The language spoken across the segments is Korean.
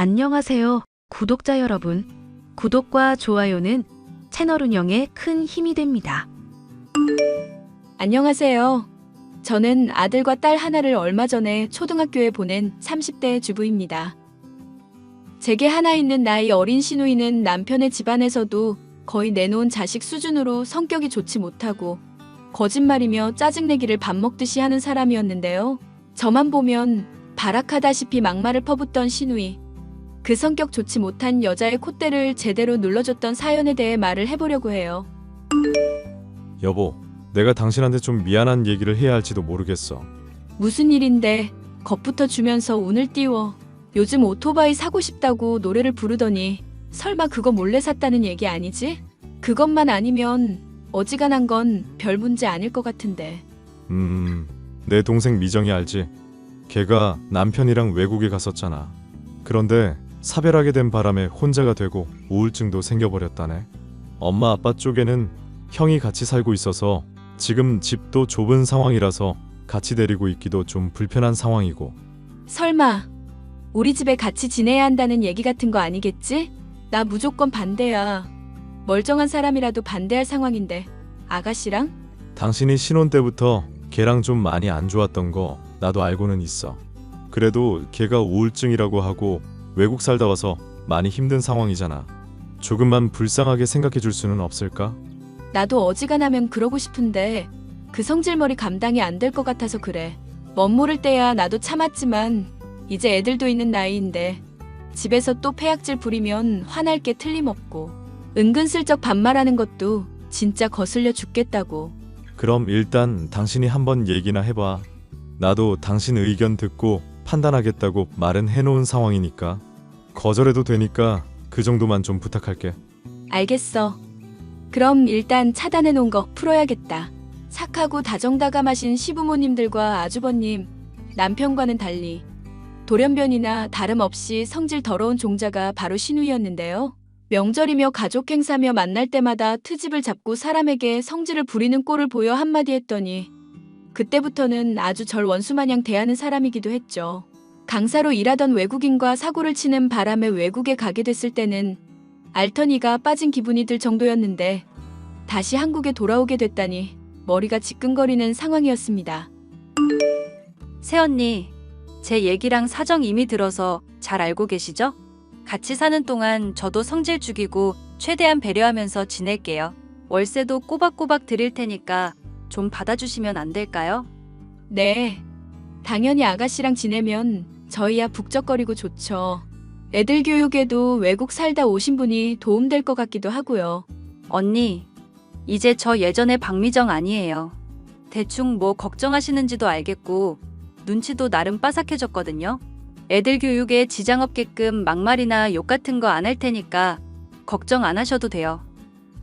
안녕하세요, 구독자 여러분. 구독과 좋아요는 채널 운영에 큰 힘이 됩니다. 안녕하세요. 저는 아들과 딸 하나를 얼마 전에 초등학교에 보낸 30대 주부입니다. 제게 하나 있는 나이 어린 시누이는 남편의 집안에서도 거의 내놓은 자식 수준으로 성격이 좋지 못하고 거짓말이며 짜증내기를 밥 먹듯이 하는 사람이었는데요. 저만 보면 발악하다시피 막말을 퍼붓던 시누이. 그 성격 좋지 못한 여자의 콧대를 제대로 눌러줬던 사연에 대해 말을 해보려고 해요. 여보, 내가 당신한테 좀 미안한 얘기를 해야 할지도 모르겠어. 무슨 일인데 겁부터 주면서 운을 띄워 요즘 오토바이 사고 싶다고 노래를 부르더니 설마 그거 몰래 샀다는 얘기 아니지? 그것만 아니면 어지간한 건 별 문제 아닐 것 같은데 음, 내 동생 미정이 알지? 걔가 남편이랑 외국에 갔었잖아. 그런데 사별하게 된 바람에 혼자가 되고 우울증도 생겨버렸다네. 엄마 아빠 쪽에는 형이 같이 살고 있어서 지금 집도 좁은 상황이라서 같이 데리고 있기도 좀 불편한 상황이고 설마 우리 집에 같이 지내야 한다는 얘기 같은 거 아니겠지? 나 무조건 반대야 멀쩡한 사람이라도 반대할 상황인데 아가씨랑? 당신이 신혼 때부터 걔랑 좀 많이 안 좋았던 거 나도 알고는 있어. 그래도 걔가 우울증이라고 하고 외국 살다 와서 많이 힘든 상황이잖아. 조금만 불쌍하게 생각해 줄 수는 없을까? 나도 어지간하면 그러고 싶은데 그 성질머리 감당이 안 될 것 같아서 그래. 멋 모를 때야 나도 참았지만 이제 애들도 있는 나이인데 집에서 또 폐악질 부리면 화날 게 틀림없고 은근슬쩍 반말하는 것도 진짜 거슬려 죽겠다고. 그럼 일단 당신이 한번 얘기나 해봐. 나도 당신 의견 듣고 판단하겠다고 말은 해놓은 상황이니까 거절해도 되니까 그 정도만 좀 부탁할게. 알겠어. 그럼 일단 차단해 놓은 거 풀어야겠다. 착하고 다정다감하신 시부모님들과 아주버님, 남편과는 달리 돌연변이나 다름없이 성질 더러운 종자가 바로 신우이였는데요. 명절이며 가족 행사며 만날 때마다 트집을 잡고 사람에게 성질을 부리는 꼴을 보여 한마디 했더니 그때부터는 아주 절 원수 마냥 대하는 사람이기도 했죠. 강사로 일하던 외국인과 사고를 치는 바람에 외국에 가게 됐을 때는 알터니가 빠진 기분이 들 정도였는데 다시 한국에 돌아오게 됐다니 머리가 지끈거리는 상황이었습니다. 새언니, 제 얘기랑 사정 이미 들어서 잘 알고 계시죠? 같이 사는 동안 저도 성질 죽이고 최대한 배려하면서 지낼게요. 월세도 꼬박꼬박 드릴 테니까 좀 받아주시면 안 될까요? 네. 당연히 아가씨랑 지내면 저희야 북적거리고 좋죠. 애들 교육에도 외국 살다 오신 분이 도움될 것 같기도 하고요. 언니, 이제 저 예전에 박미정 아니에요. 대충 뭐 걱정하시는지도 알겠고 눈치도 나름 빠삭해졌거든요. 애들 교육에 지장 없게끔 막말이나 욕 같은 거 안 할 테니까 걱정 안 하셔도 돼요.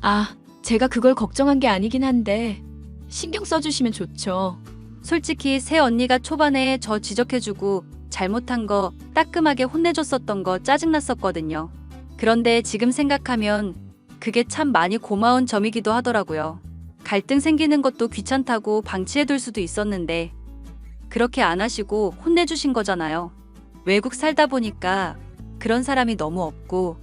아, 제가 그걸 걱정한 게 아니긴 한데 신경 써주시면 좋죠. 솔직히 새 언니가 초반에 저 지적해주고 잘못한 거 따끔하게 혼내줬었던 거 짜증났었거든요. 그런데 지금 생각하면 그게 참 많이 고마운 점이기도 하더라고요. 갈등 생기는 것도 귀찮다고 방치해둘 수도 있었는데 그렇게 안 하시고 혼내주신 거잖아요. 외국 살다 보니까 그런 사람이 너무 없고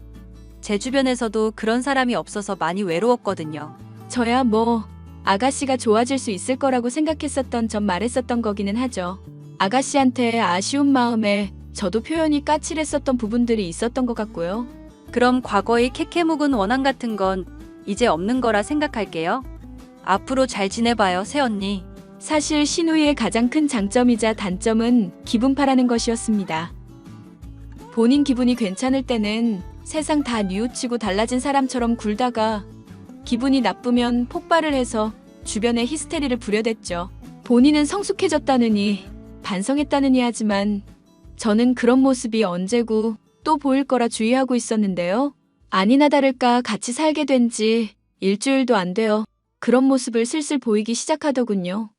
제 주변에서도 그런 사람이 없어서 많이 외로웠거든요. 저야 뭐 아가씨가 좋아질 수 있을 거라고 생각했었던 점 말했었던 거기는 하죠. 아가씨한테 아쉬운 마음에 저도 표현이 까칠했었던 부분들이 있었던 것 같고요. 그럼 과거의 캐캐묵은 원한 같은 건 이제 없는 거라 생각할게요. 앞으로 잘 지내봐요, 새언니. 사실 신우이의 가장 큰 장점이자 단점은 기분 파라는 것이었습니다. 본인 기분이 괜찮을 때는 세상 다 뉘우치고 달라진 사람처럼 굴다가 기분이 나쁘면 폭발을 해서 주변에 히스테리를 부려댔죠. 본인은 성숙해졌다느니 반성했다느니 하지만 저는 그런 모습이 언제고 또 보일 거라 주의하고 있었는데요. 아니나 다를까 같이 살게 된 지 일주일도 안 되어 그런 모습을 슬슬 보이기 시작하더군요.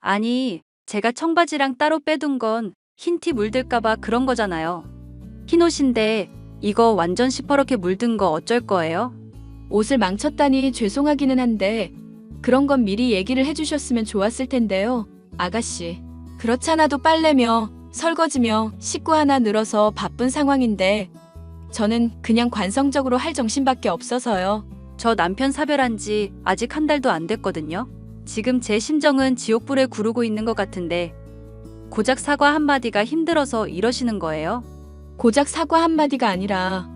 아니, 제가 청바지랑 따로 빼둔 건 흰 티 물들까봐 그런 거잖아요. 흰 옷인데 이거 완전 시퍼렇게 물든 거 어쩔 거예요? 옷을 망쳤다니 죄송하기는 한데 그런 건 미리 얘기를 해주셨으면 좋았을 텐데요. 아가씨. 그렇잖아도 빨래며 설거지며 식구 하나 늘어서 바쁜 상황인데 저는 그냥 관성적으로 할 정신밖에 없어서요. 저 남편 사별한 지 아직 한 달도 안 됐거든요. 지금 제 심정은 지옥불에 구르고 있는 것 같은데 고작 사과 한마디가 힘들어서 이러시는 거예요. 고작 사과 한마디가 아니라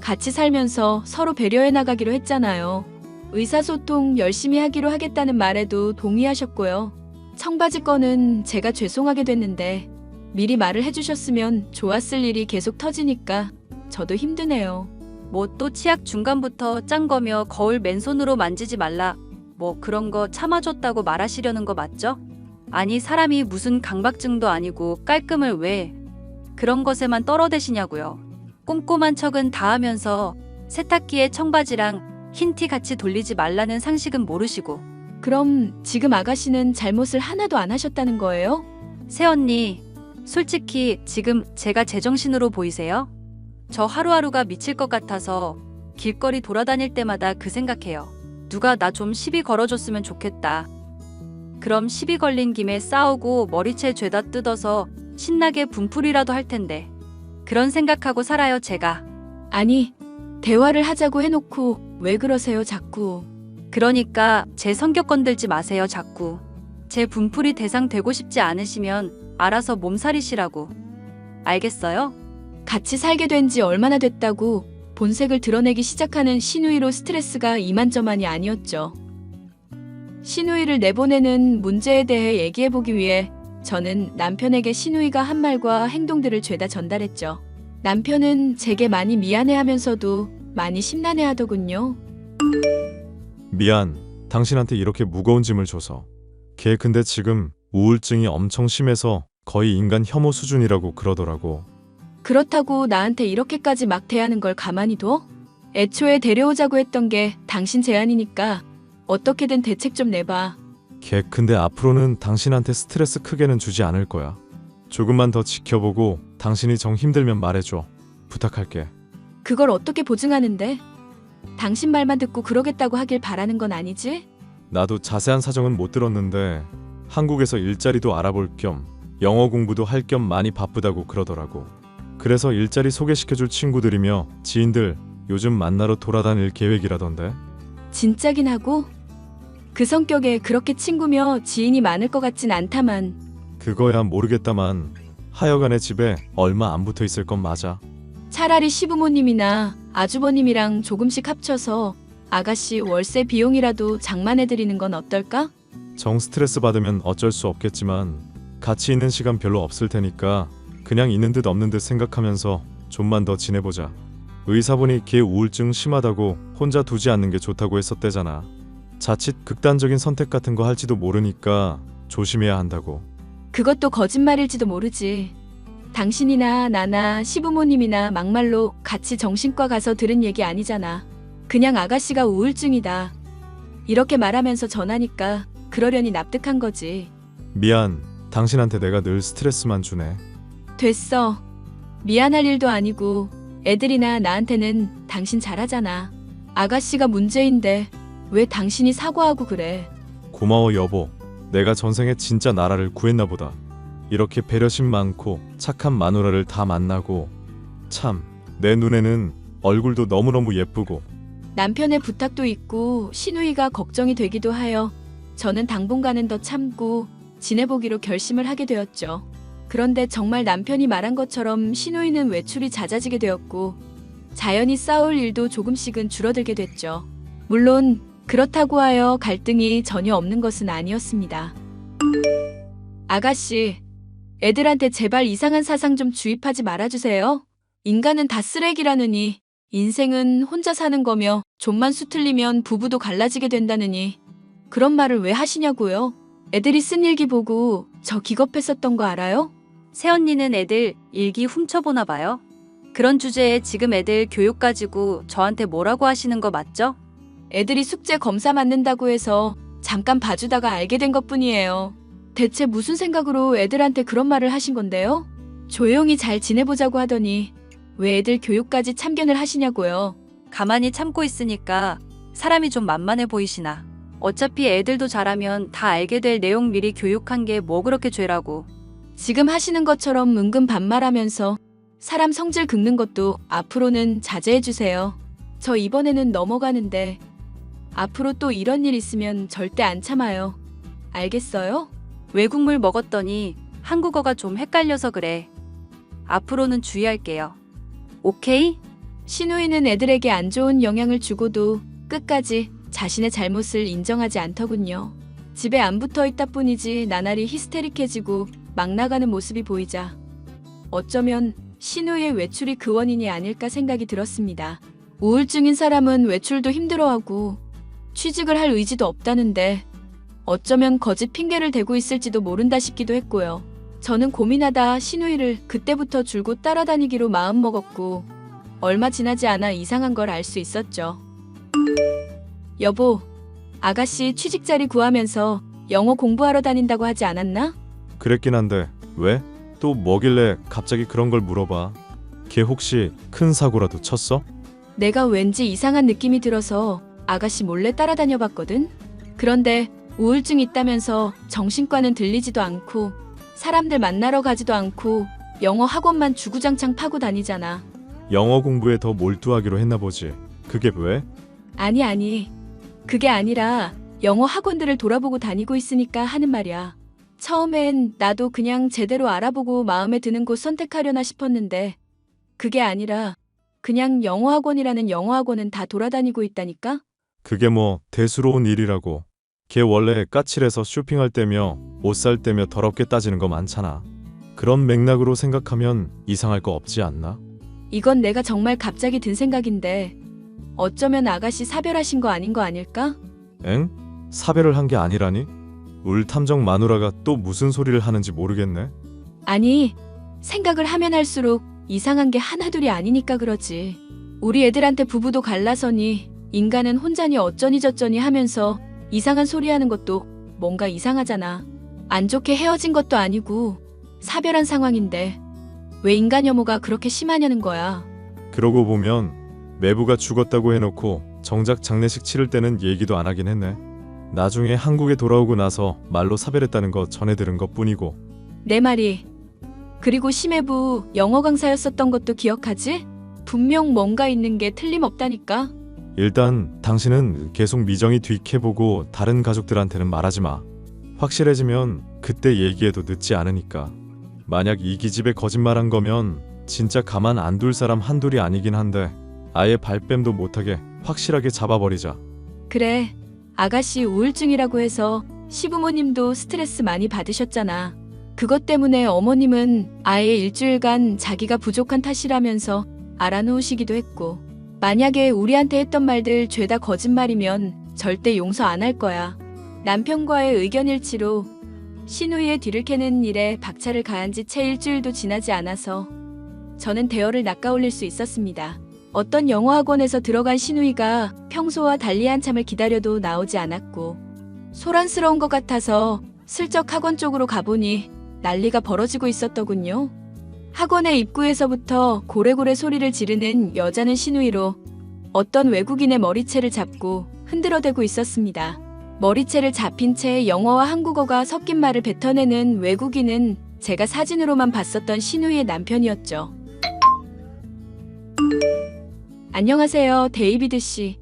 같이 살면서 서로 배려해 나가기로 했잖아요. 의사소통 열심히 하기로 하겠다는 말에도 동의하셨고요. 청바지 건은 제가 죄송하게 됐는데 미리 말을 해주셨으면 좋았을 일이 계속 터지니까 저도 힘드네요. 뭐 또 치약 중간부터 짠 거며 거울 맨손으로 만지지 말라. 뭐 그런 거 참아줬다고 말하시려는 거 맞죠? 아니 사람이 무슨 강박증도 아니고 깔끔을 왜 그런 것에만 떨어대시냐고요. 꼼꼼한 척은 다 하면서 세탁기에 청바지랑 흰 티 같이 돌리지 말라는 상식은 모르시고 그럼 지금 아가씨는 잘못을 하나도 안 하셨다는 거예요? 새언니 솔직히 지금 제가 제정신으로 보이세요? 저 하루하루가 미칠 것 같아서 길거리 돌아다닐 때마다 그 생각해요. 누가 나 좀 시비 걸어줬으면 좋겠다. 그럼 시비 걸린 김에 싸우고 머리채 죄다 뜯어서 신나게 분풀이라도 할 텐데. 그런 생각하고 살아요, 제가. 아니, 대화를 하자고 해놓고 왜 그러세요, 자꾸. 그러니까 제 성격 건들지 마세요, 자꾸. 제 분풀이 대상 되고 싶지 않으시면 알아서 몸살이시라고. 알겠어요? 같이 살게 된 지 얼마나 됐다고 본색을 드러내기 시작하는 신우이로 스트레스가 이만저만이 아니었죠. 신우이를 내보내는 문제에 대해 얘기해보기 위해 저는 남편에게 신우이가 한 말과 행동들을 죄다 전달했죠. 남편은 제게 많이 미안해하면서도 많이 심란해하더군요. 미안. 당신한테 이렇게 무거운 짐을 줘서. 걔 근데 지금 우울증이 엄청 심해서 거의 인간 혐오 수준이라고 그러더라고. 그렇다고 나한테 이렇게까지 막 대하는 걸 가만히 둬? 애초에 데려오자고 했던 게 당신 제안이니까 어떻게든 대책 좀 내봐. 걔 근데 앞으로는 당신한테 스트레스 크게는 주지 않을 거야. 조금만 더 지켜보고 당신이 정 힘들면 말해줘. 부탁할게. 그걸 어떻게 보증하는데? 당신 말만 듣고 그러겠다고 하길 바라는 건 아니지? 나도 자세한 사정은 못 들었는데 한국에서 일자리도 알아볼 겸 영어 공부도 할 겸 많이 바쁘다고 그러더라고. 그래서 일자리 소개시켜줄 친구들이며 지인들 요즘 만나러 돌아다닐 계획이라던데. 진짜긴 하고 그 성격에 그렇게 친구며 지인이 많을 것 같진 않다만 그거야 모르겠다만 하여간에 집에 얼마 안 붙어 있을 건 맞아. 차라리 시부모님이나 아주버님이랑 조금씩 합쳐서 아가씨 월세 비용이라도 장만해드리는 건 어떨까? 정 스트레스 받으면 어쩔 수 없겠지만 같이 있는 시간 별로 없을 테니까 그냥 있는 듯 없는 듯 생각하면서 좀만 더 지내보자. 의사분이 걔 우울증 심하다고 혼자 두지 않는 게 좋다고 했었대잖아. 자칫 극단적인 선택 같은 거 할지도 모르니까 조심해야 한다고. 그것도 거짓말일지도 모르지. 당신이나 나나 시부모님이나 막말로 같이 정신과 가서 들은 얘기 아니잖아. 그냥 아가씨가 우울증이다. 이렇게 말하면서 전하니까 그러려니 납득한 거지. 미안. 당신한테 내가 늘 스트레스만 주네. 됐어. 미안할 일도 아니고 애들이나 나한테는 당신 잘하잖아. 아가씨가 문제인데 왜 당신이 사과하고 그래? 고마워 여보. 내가 전생에 진짜 나라를 구했나 보다. 이렇게 배려심 많고 착한 마누라를 다 만나고 참 내 눈에는 얼굴도 너무너무 예쁘고 남편의 부탁도 있고 신우이가 걱정이 되기도 하여 저는 당분간은 더 참고 지내보기로 결심을 하게 되었죠. 그런데 정말 남편이 말한 것처럼 신우이는 외출이 잦아지게 되었고 자연히 싸울 일도 조금씩은 줄어들게 됐죠. 물론 그렇다고 하여 갈등이 전혀 없는 것은 아니었습니다. 아가씨, 애들한테 제발 이상한 사상 좀 주입하지 말아주세요. 인간은 다 쓰레기라느니 인생은 혼자 사는 거며 좀만 수틀리면 부부도 갈라지게 된다느니 그런 말을 왜 하시냐고요? 애들이 쓴 일기 보고 저 기겁했었던 거 알아요? 새언니는 애들 일기 훔쳐보나 봐요. 그런 주제에 지금 애들 교육 가지고 저한테 뭐라고 하시는 거 맞죠? 애들이 숙제 검사 맞는다고 해서 잠깐 봐주다가 알게 된 것뿐이에요. 대체 무슨 생각으로 애들한테 그런 말을 하신 건데요? 조용히 잘 지내보자고 하더니 왜 애들 교육까지 참견을 하시냐고요? 가만히 참고 있으니까 사람이 좀 만만해 보이시나. 어차피 애들도 잘하면 다 알게 될 내용 미리 교육한 게 뭐 그렇게 죄라고. 지금 하시는 것처럼 은근 반말하면서 사람 성질 긁는 것도 앞으로는 자제해 주세요. 저 이번에는 넘어가는데 앞으로 또 이런 일 있으면 절대 안 참아요. 알겠어요? 외국물 먹었더니 한국어가 좀 헷갈려서 그래. 앞으로는 주의할게요. 오케이? 신우이는 애들에게 안 좋은 영향을 주고도 끝까지 자신의 잘못을 인정하지 않더군요. 집에 안 붙어 있다 뿐이지 나날이 히스테릭해지고 막 나가는 모습이 보이자 어쩌면 신우이의 외출이 그 원인이 아닐까 생각이 들었습니다. 우울증인 사람은 외출도 힘들어하고 취직을 할 의지도 없다는데 어쩌면 거짓 핑계를 대고 있을지도 모른다 싶기도 했고요. 저는 고민하다 신우이를 그때부터 줄곧 따라다니기로 마음먹었고 얼마 지나지 않아 이상한 걸 알 수 있었죠. 여보, 아가씨 취직 자리 구하면서 영어 공부하러 다닌다고 하지 않았나? 그랬긴 한데 왜? 또 뭐길래 갑자기 그런 걸 물어봐. 걔 혹시 큰 사고라도 쳤어? 내가 왠지 이상한 느낌이 들어서 아가씨 몰래 따라다녀 봤거든? 그런데 우울증 있다면서 정신과는 들리지도 않고 사람들 만나러 가지도 않고 영어 학원만 주구장창 파고 다니잖아. 영어 공부에 더 몰두하기로 했나 보지. 그게 왜? 아니, 아니. 그게 아니라 영어 학원들을 돌아보고 다니고 있으니까 하는 말이야. 처음엔 나도 그냥 제대로 알아보고 마음에 드는 곳 선택하려나 싶었는데 그게 아니라 그냥 영어 학원이라는 영어 학원은 다 돌아다니고 있다니까? 그게 뭐 대수로운 일이라고. 걔 원래 까칠해서 쇼핑할 때며 옷 살 때며 더럽게 따지는 거 많잖아. 그런 맥락으로 생각하면 이상할 거 없지 않나? 이건 내가 정말 갑자기 든 생각인데 어쩌면 아가씨 사별하신 거 아닌 거 아닐까? 엥? 사별을 한 게 아니라니? 울 탐정 마누라가 또 무슨 소리를 하는지 모르겠네. 아니, 생각을 하면 할수록 이상한 게 하나둘이 아니니까 그러지. 우리 애들한테 부부도 갈라서니 인간은 혼자니 어쩌니 저쩌니 하면서 이상한 소리 하는 것도 뭔가 이상하잖아. 안 좋게 헤어진 것도 아니고 사별한 상황인데 왜 인간 혐오가 그렇게 심하냐는 거야. 그러고 보면 매부가 죽었다고 해놓고 정작 장례식 치를 때는 얘기도 안 하긴 했네. 나중에 한국에 돌아오고 나서 말로 사별했다는 거 전해 들은 것 뿐이고 내 말이. 그리고 심해부 영어 강사였었던 것도 기억하지? 분명 뭔가 있는 게 틀림없다니까. 일단 당신은 계속 미정이 뒤캐보고 다른 가족들한테는 말하지 마. 확실해지면 그때 얘기해도 늦지 않으니까. 만약 이 기집애 거짓말한 거면 진짜 가만 안 둘 사람 한둘이 아니긴 한데 아예 발뺌도 못하게 확실하게 잡아버리자. 그래. 아가씨 우울증이라고 해서 시부모님도 스트레스 많이 받으셨잖아. 그것 때문에 어머님은 아예 일주일간 자기가 부족한 탓이라면서 알아놓으시기도 했고, 만약에 우리한테 했던 말들 죄다 거짓말이면 절대 용서 안 할 거야. 남편과의 의견 일치로 신우이의 뒤를 캐는 일에 박차를 가한 지 채 일주일도 지나지 않아서 저는 대어를 낚아올릴 수 있었습니다. 어떤 영어 학원에서 들어간 신우이가 평소와 달리 한참을 기다려도 나오지 않았고 소란스러운 것 같아서 슬쩍 학원 쪽으로 가보니 난리가 벌어지고 있었더군요. 학원의 입구에서부터 고래고래 소리를 지르는 여자는 신우이로 어떤 외국인의 머리채를 잡고 흔들어대고 있었습니다. 머리채를 잡힌 채 영어와 한국어가 섞인 말을 뱉어내는 외국인은 제가 사진으로만 봤었던 신우이의 남편이었죠. 안녕하세요, 데이비드 씨.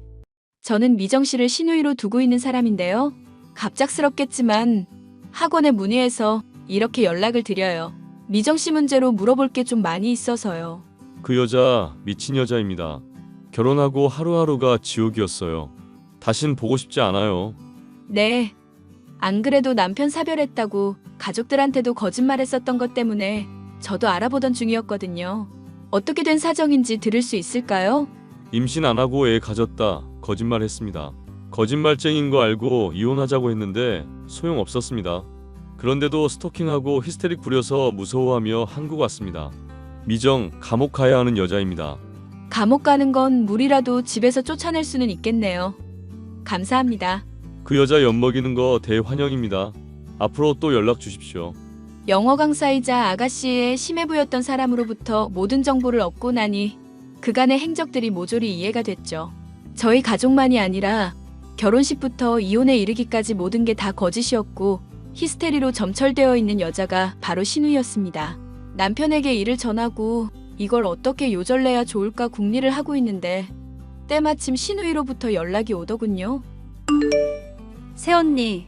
저는 미정 씨를 신우이로 두고 있는 사람인데요. 갑작스럽겠지만 학원에 문의해서 이렇게 연락을 드려요. 미정 씨 문제로 물어볼 게 좀 많이 있어서요. 그 여자 미친 여자입니다. 결혼하고 하루하루가 지옥이었어요. 다신 보고 싶지 않아요. 네. 안 그래도 남편 사별했다고 가족들한테도 거짓말했었던 것 때문에 저도 알아보던 중이었거든요. 어떻게 된 사정인지 들을 수 있을까요? 임신 안 하고 애 가졌다 거짓말했습니다. 거짓말쟁인 거 알고 이혼하자고 했는데 소용 없었습니다. 그런데도 스토킹하고 히스테릭 부려서 무서워하며 한국 왔습니다. 미정 감옥 가야 하는 여자입니다. 감옥 가는 건 물이라도 집에서 쫓아낼 수는 있겠네요. 감사합니다. 그 여자 엿먹이는 거 대환영입니다. 앞으로 또 연락 주십시오. 영어 강사이자 아가씨의 심해 부였던 사람으로부터 모든 정보를 얻고 나니 그간의 행적들이 모조리 이해가 됐죠. 저희 가족만이 아니라 결혼식부터 이혼에 이르기까지 모든 게 다 거짓이었고 히스테리로 점철되어 있는 여자가 바로 신우이였습니다. 남편에게 일을 전하고 이걸 어떻게 요절내야 좋을까 궁리를 하고 있는데 때마침 신우이로부터 연락이 오더군요. 새언니,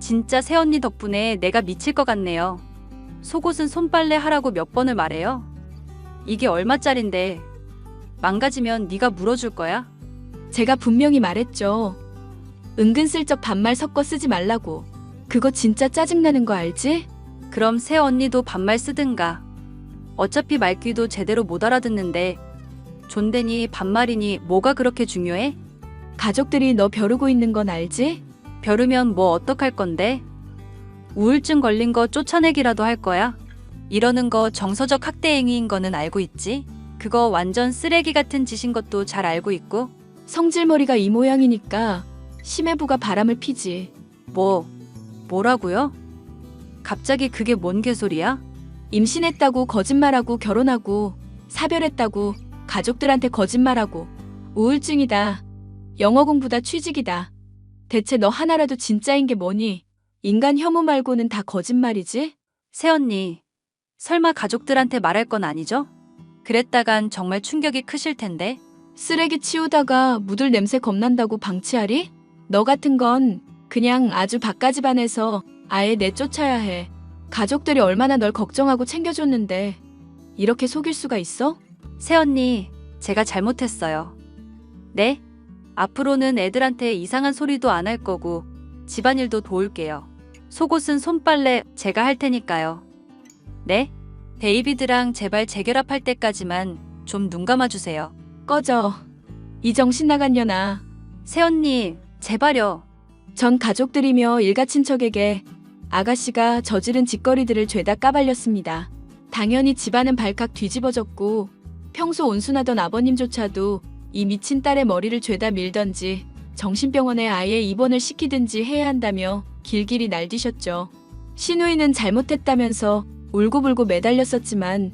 진짜 새언니 덕분에 내가 미칠 것 같네요. 속옷은 손빨래 하라고 몇 번을 말해요. 이게 얼마짜린데 망가지면 네가 물어줄 거야? 제가 분명히 말했죠. 은근슬쩍 반말 섞어 쓰지 말라고. 그거 진짜 짜증나는 거 알지? 그럼 새 언니도 반말 쓰든가. 어차피 말귀도 제대로 못 알아듣는데 존대니 반말이니 뭐가 그렇게 중요해? 가족들이 너 벼르고 있는 건 알지? 벼르면 뭐 어떡할 건데? 우울증 걸린 거 쫓아내기라도 할 거야? 이러는 거 정서적 학대 행위인 거는 알고 있지? 그거 완전 쓰레기 같은 짓인 것도 잘 알고 있고 성질머리가 이 모양이니까 심해부가 바람을 피지. 뭐 뭐라고요? 갑자기 그게 뭔 개소리야? 임신했다고 거짓말하고 결혼하고 사별했다고 가족들한테 거짓말하고 우울증이다. 영어 공부다 취직이다. 대체 너 하나라도 진짜인 게 뭐니? 인간 혐오 말고는 다 거짓말이지? 새언니 설마 가족들한테 말할 건 아니죠? 그랬다간 정말 충격이 크실 텐데 쓰레기 치우다가 묻을 냄새 겁난다고 방치하리? 너 같은 건 그냥 아주 바가지반에서 아예 내쫓아야 해. 가족들이 얼마나 널 걱정하고 챙겨줬는데 이렇게 속일 수가 있어? 새언니 제가 잘못했어요. 네? 앞으로는 애들한테 이상한 소리도 안 할 거고 집안일도 도울게요. 속옷은 손빨래 제가 할 테니까요. 네? 베이비드랑 제발 재결합할 때까지만 좀 눈 감아주세요. 꺼져. 이 정신 나간 년아. 새언니 제발요. 전 가족들이며 일가 친척에게 아가씨가 저지른 짓거리들을 죄다 까발렸습니다. 당연히 집안은 발칵 뒤집어졌고 평소 온순하던 아버님조차도 이 미친 딸의 머리를 죄다 밀던지 정신병원에 아예 입원을 시키든지 해야 한다며 길길이 날뛰셨죠. 신우이는 잘못했다면서 울고불고 매달렸었지만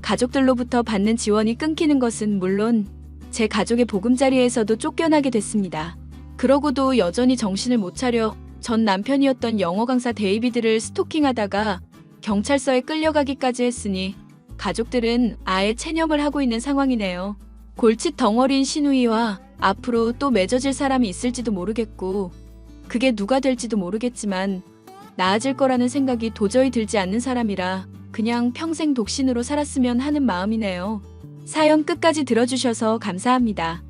가족들로부터 받는 지원이 끊기는 것은 물론 제 가족의 보금자리에서도 쫓겨나게 됐습니다. 그러고도 여전히 정신을 못 차려 전 남편이었던 영어 강사 데이비드를 스토킹하다가 경찰서에 끌려가기까지 했으니 가족들은 아예 체념을 하고 있는 상황이네요. 골칫 덩어리인 신우이와 앞으로 또 맺어질 사람이 있을지도 모르겠고 그게 누가 될지도 모르겠지만 나아질 거라는 생각이 도저히 들지 않는 사람이라 그냥 평생 독신으로 살았으면 하는 마음이네요. 사연 끝까지 들어주셔서 감사합니다.